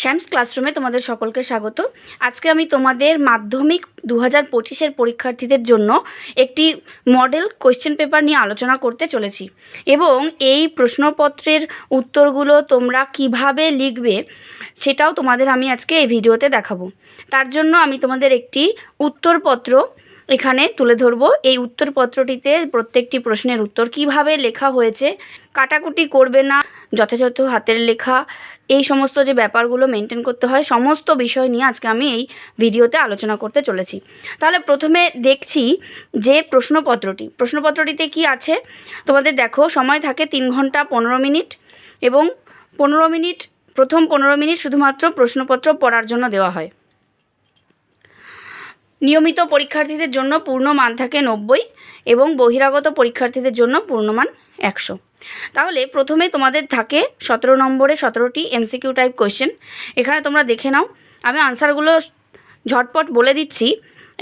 শ্যামস ক্লাসরুমে তোমাদের সকলকে স্বাগত। আজকে আমি তোমাদের মাধ্যমিক দু হাজার পঁচিশের পরীক্ষার্থীদের জন্য একটি মডেল কোয়েশ্চেন পেপার নিয়ে আলোচনা করতে চলেছি এবং এই প্রশ্নপত্রের উত্তরগুলো তোমরা কীভাবে লিখবে সেটাও তোমাদের আমি আজকে এই ভিডিওতে দেখাবো। তার জন্য আমি তোমাদের একটি উত্তরপত্র এখানে তুলে ধরবো। এই উত্তরপত্রটিতে প্রত্যেকটি প্রশ্নের উত্তর কীভাবে লেখা হয়েছে, কাটাকুটি করবে না যথাযথ হাতের লেখা, এই সমস্ত যে ব্যাপারগুলো মেনটেন করতে হয়, সমস্ত বিষয় নিয়ে আজকে আমি এই ভিডিওতে আলোচনা করতে চলেছি। তাহলে প্রথমে দেখছি যে প্রশ্নপত্রটি। প্রশ্নপত্রটিতে কি আছে? তোমাদের দেখো, সময় থাকে তিন ঘণ্টা পনেরো মিনিট এবং পনেরো মিনিট, প্রথম পনেরো মিনিট শুধুমাত্র প্রশ্নপত্র পড়ার জন্য দেওয়া হয়। নিয়মিত পরীক্ষার্থীদের জন্য পূর্ণ মান থাকে নব্বই এবং বহিরাগত পরীক্ষার্থীদের জন্য পূর্ণমান একশো। তাহলে প্রথমে তোমাদের থাকে সতেরো নম্বরে সতেরোটি এমসিকিউ টাইপ কোয়েশ্চেন এখানে তোমরা দেখে নাও। আমি আনসারগুলো ঝটপট বলে দিচ্ছি।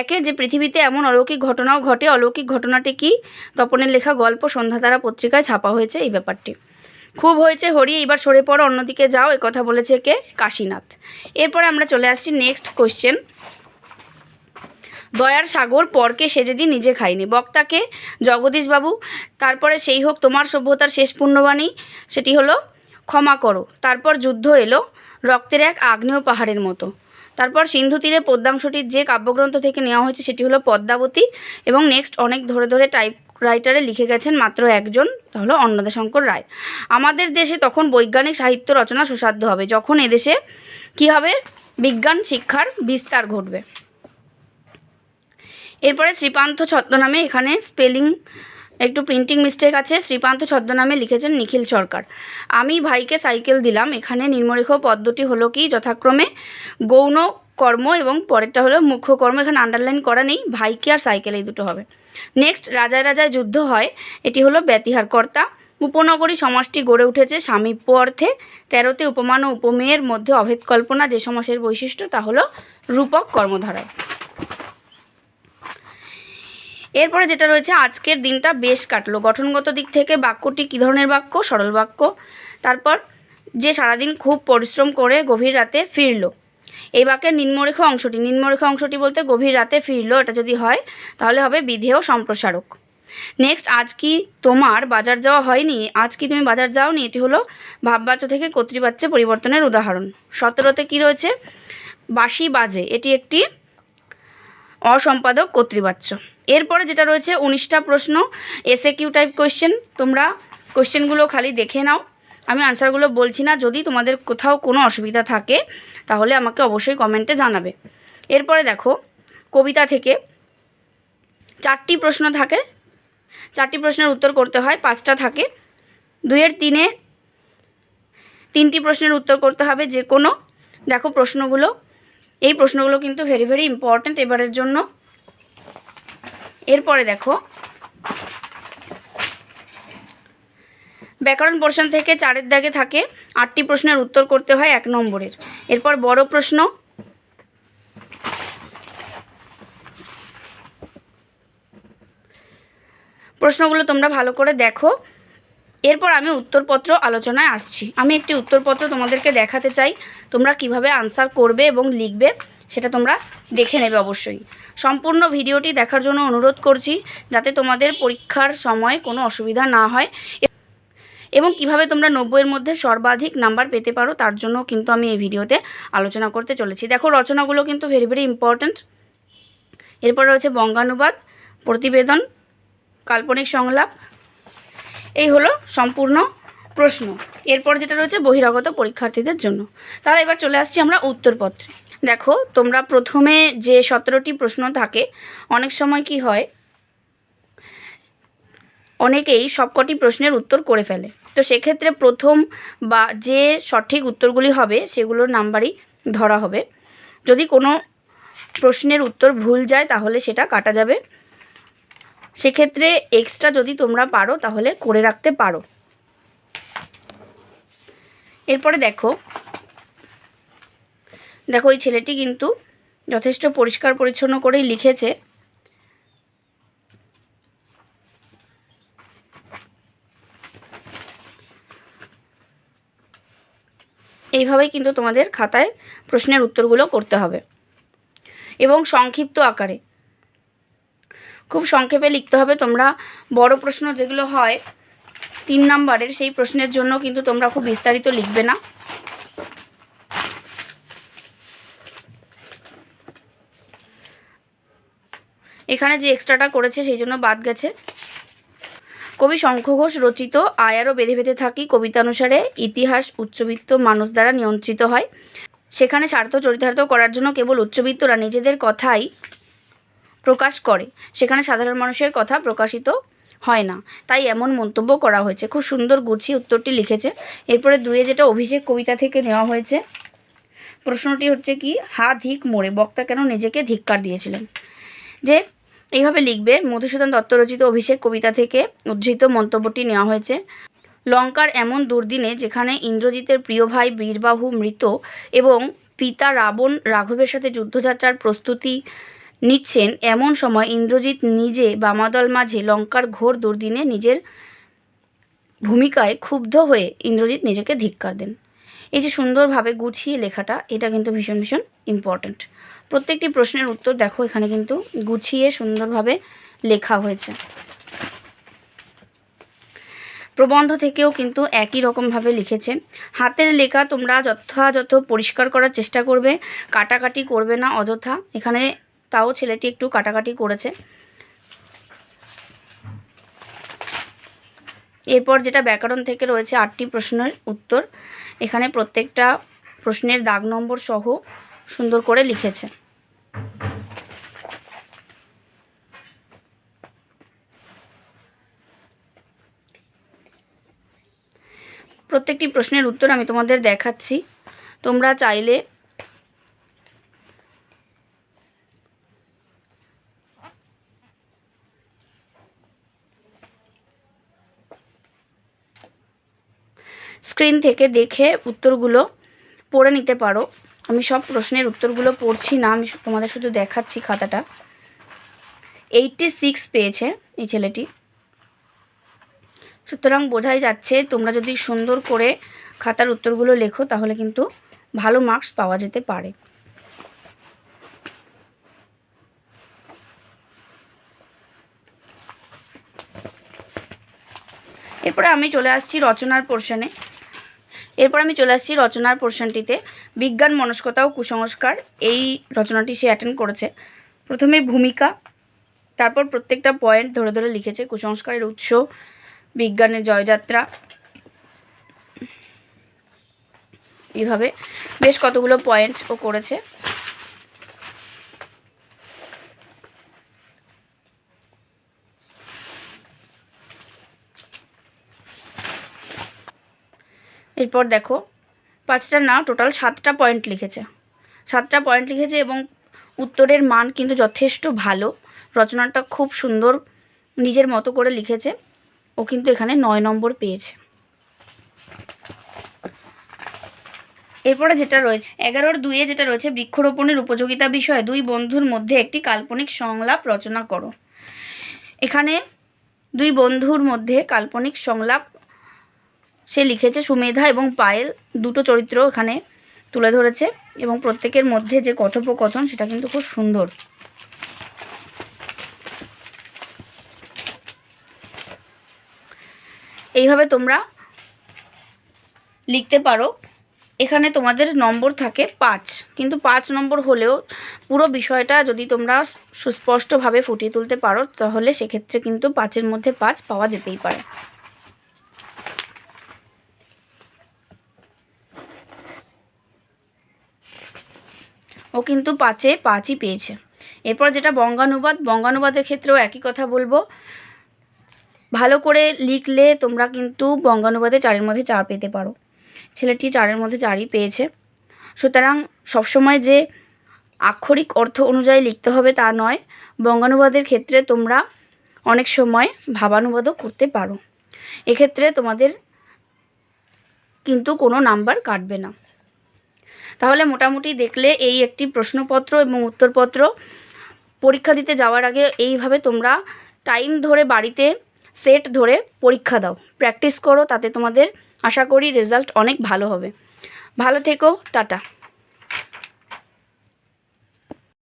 একে, যে পৃথিবীতে এমন অলৌকিক ঘটনাও ঘটে, অলৌকিক ঘটনাটি কি? তপনের লেখা গল্প সন্ধ্যাতারা পত্রিকায় ছাপা হয়েছে এই ব্যাপারটি। খুব হয়েছে হরি এবার সরে পড়ো, অন্যদিকে যাও কথা বলেছে কে? কাশীনাথ। এরপরে আমরা চলে আসছি নেক্সট কোয়েশ্চেন দয়ার সাগর পরকে সে যদি নিজে খাইনি বক্তাকে, জগদীশবাবু, তারপরে সেই হোক তোমার সভ্যতার শেষ পুণ্যবাণী, সেটি হলো, ক্ষমা করো। তারপর যুদ্ধ এলো, রক্তের এক আগ্নেয় পাহাড়ের মতো। তারপর সিন্ধু তীরে পদ্মাংশটির যে কাব্যগ্রন্থ থেকে নেওয়া হয়েছে, সেটি হলো পদ্মাবতী এবং নেক্সট অনেক ধরে ধরে টাইপ রাইটারে লিখে গেছেন মাত্র একজন, তা হলো অন্নদাশঙ্কর রায়। আমাদের দেশে তখন বৈজ্ঞানিক সাহিত্য রচনা সুসাধ্য হবে। যখন এদেশে কী হবে? বিজ্ঞান, শিক্ষার বিস্তার ঘটবে। এরপরে শ্রীপান্ত ছদ্মনামে এখানে স্পেলিং, একটু প্রিন্টিং মিস্টেক আছে, শ্রীপান্ত ছদ্মনামে লিখেছেন নিখিল সরকার। আমি ভাইকে সাইকেল দিলাম, এখানে নির্মরেখ পদ্মটি হলো কি? যথাক্রমে গৌণ কর্ম এবং পরেরটা হলো মুখ্য কর্ম, এখানে আন্ডারলাইন করা নেই, ভাইকে আর সাইকেল এই দুটো হবে। নেক্সট রাজায় রাজায় যুদ্ধ হয়, এটি হলো ব্যতিহার কর্তা উপনগরী সমাজটি গড়ে উঠেছে স্বামীপ্য অর্থে তেরোতে উপমান ও উপমেয়ের মধ্যে অভেদ কল্পনা, যে সমাসের বৈশিষ্ট্য, তা হলো রূপক কর্মধারায়। এরপরে যেটা রয়েছে, আজকের দিনটা বেশ কাটলো। গঠনগত দিক থেকে বাক্যটি কী ধরনের বাক্য? সরল বাক্য। তারপর যে সারাদিন খুব পরিশ্রম করে গভীর রাতে ফিরলো। এই বাক্যের নিম্নরেখ অংশটি নিম্নরেখ অংশটি বলতে গভীর রাতে ফিরলো, এটা যদি হয়, তাহলে হবে বিধেয় সম্প্রসারক। নেক্সট আজ কি তোমার বাজার যাওয়া হয়নি? আজ কি তুমি বাজার যাওনি? এটি হলো ভাববাচ্য থেকে কর্তৃবাচ্যে পরিবর্তনের উদাহরণ। সতেরোতে কি রয়েছে? বাসি বাজে। এটি একটি অসম্পাদক কর্তৃবাচ্য। এরপরে যেটা রয়েছে উনিশটা প্রশ্ন এসএ কিউ টাইপ কোয়েশ্চেন তোমরা কোয়েশ্চেনগুলো খালি দেখে নাও। আমি আনসারগুলো বলছি না, যদি তোমাদের কোথাও কোনো অসুবিধা থাকে, তাহলে আমাকে অবশ্যই কমেন্টে জানাবে। এরপরে দেখো, কবিতা থেকে চারটি প্রশ্ন থাকে। চারটি প্রশ্নের উত্তর করতে হয়, পাঁচটা থাকে। দুইয়ের তিনে তিনটি প্রশ্নের উত্তর করতে হবে যে কোনো। দেখো প্রশ্নগুলো। এই প্রশ্নগুলো কিন্তু ভেরি ভেরি ইম্পর্ট্যান্ট এবারের জন্য। এরপরে দেখো, ব্যাকরণ পোর্শন থেকে চারের দাগে থাকে, আটটি প্রশ্নের উত্তর করতে হয় এক নম্বরের। এরপর বড় প্রশ্ন, প্রশ্নগুলো তোমরা ভালো করে দেখো। এরপর আমি উত্তরপত্র আলোচনায় আসছি। আমি একটি উত্তরপত্র তোমাদেরকে দেখাতে চাই। তোমরা কীভাবে আনসার করবে এবং লিখবে সেটা তোমরা দেখে নেবে অবশ্যই। সম্পূর্ণ ভিডিওটি দেখার জন্য অনুরোধ করছি যাতে তোমাদের পরীক্ষার সময় কোনো অসুবিধা না হয়। এবং কীভাবে তোমরা নব্বইয়ের মধ্যে সর্বাধিক নাম্বার পেতে পারো তার জন্য কিন্তু আমি এই ভিডিওতে আলোচনা করতে চলেছি। দেখো, রচনাগুলো কিন্তু ভেরি ভেরি ইম্পর্ট্যান্ট এরপর রয়েছে বঙ্গানুবাদ, প্রতিবেদন, কাল্পনিক সংলাপ এই হলো সম্পূর্ণ প্রশ্ন। এরপর যেটা রয়েছে বহিরাগত পরীক্ষার্থীদের জন্য। তাহলে এবার চলে আসছি আমরা উত্তরপত্রে। দেখো, তোমরা প্রথমে যে সতেরোটি প্রশ্ন থাকে, অনেক সময় কি হয়, অনেকেই সবকটি প্রশ্নের উত্তর করে ফেলে। তো সেক্ষেত্রে প্রথম বা যে সঠিক উত্তরগুলি হবে, সেগুলোর নাম্বারই ধরা হবে। যদি কোনো প্রশ্নের উত্তর ভুল যায়, তাহলে সেটা কাটা যাবে। সেক্ষেত্রে এক্সট্রা যদি তোমরা পারো, তাহলে করে রাখতে পারো। এরপরে দেখো দেখো ওই ছেলেটি কিন্তু যথেষ্ট পরিষ্কার পরিচ্ছন্ন করেই লিখেছে। এইভাবেই কিন্তু তোমাদের খাতায় প্রশ্নের উত্তরগুলো করতে হবে। এবং সংক্ষিপ্ত আকারে। খুব সংক্ষেপে লিখতে হবে। তোমরা বড় প্রশ্ন যেগুলো হয় তিন নাম্বারের সেই প্রশ্নের জন্য কিন্তু তোমরা খুব বিস্তারিত লিখবে না। এখানে যে এক্সট্রাটা করেছে সেই জন্য বাদ গেছে। কবি শঙ্খ ঘোষ রচিত আয়ারও বেঁধে বেঁধে থাকি কবিতা অনুসারে ইতিহাস উচ্চবিত্ত মানুষ দ্বারা নিয়ন্ত্রিত হয়। সেখানে স্বার্থ চরিতার্থ করার জন্য কেবল উচ্চবিত্তরা নিজেদের কথাই প্রকাশ করে। সেখানে সাধারণ মানুষের কথা প্রকাশিত হয় না। তাই এমন মন্তব্য করা হয়েছে। খুব সুন্দর গুছিয়ে উত্তরটি লিখেছে। এরপরে দুয়ে যেটা অভিষেক কবিতা থেকে নেওয়া হয়েছে, প্রশ্নটি হচ্ছে কি, হা ধিক মোড়ে বক্তা কেন নিজেকে ধিক্কার দিয়েছিলেন? যে এইভাবে লিখবে, মধুসূদন দত্ত রচিত অভিষেক কবিতা থেকে উদ্ধৃত মন্তব্যটি নেওয়া হয়েছে, লঙ্কার এমন দুর্দিনে যেখানে ইন্দ্রজিতের প্রিয় ভাই বীরবাহু মৃত এবং পিতা রাবণ রাঘবের সাথে যুদ্ধযাত্রার প্রস্তুতি নিচ্ছেন। এমন সময় ইন্দ্রজিৎ নিজে বামাদল মাঝে লঙ্কার ঘোর দুর্দিনে নিজের ভূমিকায় ক্ষুব্ধ হয়ে ইন্দ্রজিৎ নিজেকে ধিক্কার দেন। এই যে সুন্দরভাবে গুছিয়ে লেখাটা, এটা কিন্তু ভীষণ ভীষণ ইম্পর্ট্যান্ট প্রত্যেকটি প্রশ্নের উত্তর দেখো, এখানে কিন্তু গুছিয়ে সুন্দরভাবে লেখা হয়েছে। প্রবন্ধ থেকেও কিন্তু একই রকমভাবে লিখেছে। হাতের লেখা তোমরা যথাযথ পরিষ্কার করার চেষ্টা করবে, কাটাকাটি করবে না, অযথা। এখানে তাও ছেলেটি একটু কাটাকাটি করেছে। এরপর যেটা ব্যাকরণ থেকে রয়েছে আটটি প্রশ্নের উত্তর, এখানে প্রত্যেকটা প্রশ্নের দাগ নম্বর সহ সুন্দর করে লিখেছে। প্রত্যেকটি প্রশ্নের উত্তর আমি তোমাদের দেখাচ্ছি। তোমরা চাইলে স্ক্রিন থেকে দেখে উত্তরগুলো পড়ে নিতে পারো। আমি সব প্রশ্নের উত্তরগুলো পড়ছি না, আমি তোমাদের শুধু দেখাচ্ছি খাতাটা। এইটটি সিক্স পেয়েছে এই ছেলেটি। সুতরাং বোঝাই যাচ্ছে, তোমরা যদি সুন্দর করে খাতার উত্তরগুলো লেখো, তাহলে কিন্তু ভালো মার্কস পাওয়া যেতে পারে। এরপরে আমি চলে আসছি রচনার পোর্শনে এরপর আমি চলে আসছি রচনার পোর্শনটিতে বিজ্ঞান, মনস্কতা ও কুসংস্কার, এই রচনাটি সে অ্যাটেন্ড করেছে। প্রথমে ভূমিকা, তারপর প্রত্যেকটা পয়েন্ট ধরে ধরে লিখেছে কুসংস্কারের উৎস, বিজ্ঞানের জয়যাত্রা, এভাবে বেশ কতগুলো পয়েন্ট ও করেছে। এরপর দেখো, পাঁচটা না টোটাল সাতটা পয়েন্ট লিখেছে। সাতটা পয়েন্ট লিখেছে এবং উত্তরের মান কিন্তু যথেষ্ট ভালো। রচনাটা খুব সুন্দর নিজের মতো করে লিখেছে। ও কিন্তু এখানে নয় নম্বর পেয়েছে। এরপরে যেটা রয়েছে, এগারোর দুইয়ে যেটা রয়েছে, বৃক্ষরোপণের উপযোগিতা বিষয়ে দুই বন্ধুর মধ্যে একটি কাল্পনিক সংলাপ রচনা করো। এখানে দুই বন্ধুর মধ্যে কাল্পনিক সংলাপ সে লিখেছে, সুমেধা এবং পায়েল দুটো চরিত্র এখানে তুলে ধরেছে এবং প্রত্যেকের মধ্যে যে কথোপকথন সেটা কিন্তু খুব সুন্দর। এইভাবে তোমরা লিখতে পারো। এখানে তোমাদের নম্বর থাকে পাঁচ, কিন্তু পাঁচ নম্বর হলেও পুরো বিষয়টা যদি তোমরা সুস্পষ্টভাবে ফুটিয়ে তুলতে পারো, তাহলে সেক্ষেত্রে কিন্তু পাঁচের মধ্যে পাঁচ পাওয়া যেতেই পারে। ও কিন্তু পাঁচে পাঁচই পেয়েছে। এরপর যেটা বঙ্গানুবাদ, বঙ্গানুবাদের ক্ষেত্রেও একই কথা বলব। ভালো করে লিখলে তোমরা কিন্তু বঙ্গানুবাদে চারের মধ্যে চার পেতে পারো। ছেলেটি চারের মধ্যে চারই পেয়েছে। সুতরাং সবসময় যে আক্ষরিক অর্থ অনুযায়ী লিখতে হবে তা নয়। বঙ্গানুবাদের ক্ষেত্রে তোমরা অনেক সময় ভাবানুবাদও করতে পারো। এক্ষেত্রে তোমাদের কিন্তু কোনো নাম্বার কাটবে না। তাহলে মোটামুটি দেখলে এই একটি প্রশ্নপত্র এবং উত্তরপত্র পরীক্ষা দিতে যাওয়ার আগে এইভাবে তোমরা টাইম ধরে বাড়িতে সেট ধরে পরীক্ষা দাও। প্র্যাকটিস করো, তাতে তোমাদের আশা করি রেজাল্ট অনেক ভালো হবে। ভালো থেকো, টাটা।